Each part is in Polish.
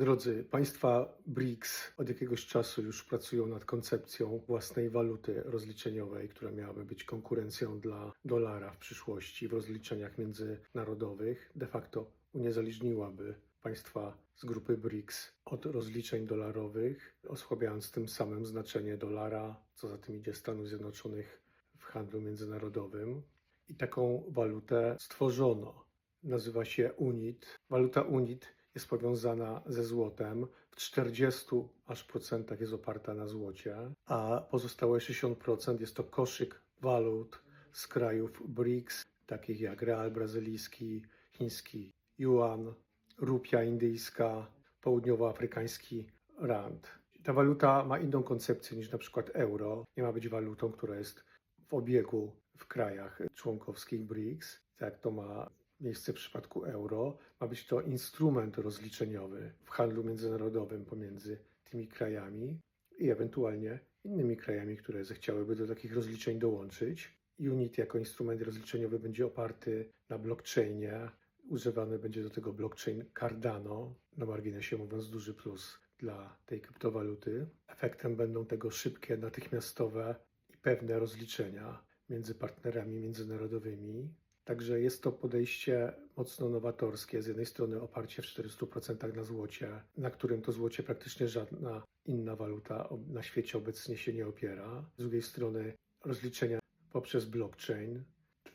Drodzy, państwa BRICS od jakiegoś czasu już pracują nad koncepcją własnej waluty rozliczeniowej, która miałaby być konkurencją dla dolara w przyszłości w rozliczeniach międzynarodowych. De facto uniezależniłaby państwa z grupy BRICS od rozliczeń dolarowych, osłabiając tym samym znaczenie dolara, co za tym idzie Stanów Zjednoczonych w handlu międzynarodowym. I taką walutę stworzono. Nazywa się UNIT. Waluta UNIT jest powiązana ze złotem. W 40 aż procentach jest oparta na złocie, a pozostałe 60% jest to koszyk walut z krajów BRICS, takich jak real brazylijski, chiński yuan, rupia indyjska, południowoafrykański rand. Ta waluta ma inną koncepcję niż na przykład euro. Nie ma być walutą, która jest w obiegu w krajach członkowskich BRICS, tak jak to ma miejsce w przypadku euro. Ma być to instrument rozliczeniowy w handlu międzynarodowym pomiędzy tymi krajami i ewentualnie innymi krajami, które zechciałyby do takich rozliczeń dołączyć. UNIT jako instrument rozliczeniowy będzie oparty na blockchainie. Używany będzie do tego blockchain Cardano, na marginesie mówiąc duży plus dla tej kryptowaluty. Efektem będą tego szybkie, natychmiastowe i pewne rozliczenia między partnerami międzynarodowymi. Także jest to podejście mocno nowatorskie. Z jednej strony oparcie w 400% na złocie, na którym to złocie praktycznie żadna inna waluta na świecie obecnie się nie opiera. Z drugiej strony rozliczenia poprzez blockchain.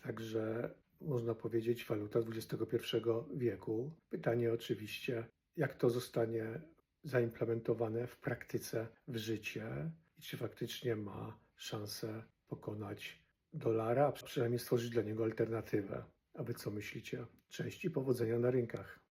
Także można powiedzieć waluta XXI wieku. Pytanie oczywiście, jak to zostanie zaimplementowane w praktyce, w życie i czy faktycznie ma szansę pokonać dolara, a przynajmniej stworzyć dla niego alternatywę. A wy co myślicie? Cześć i powodzenia na rynkach.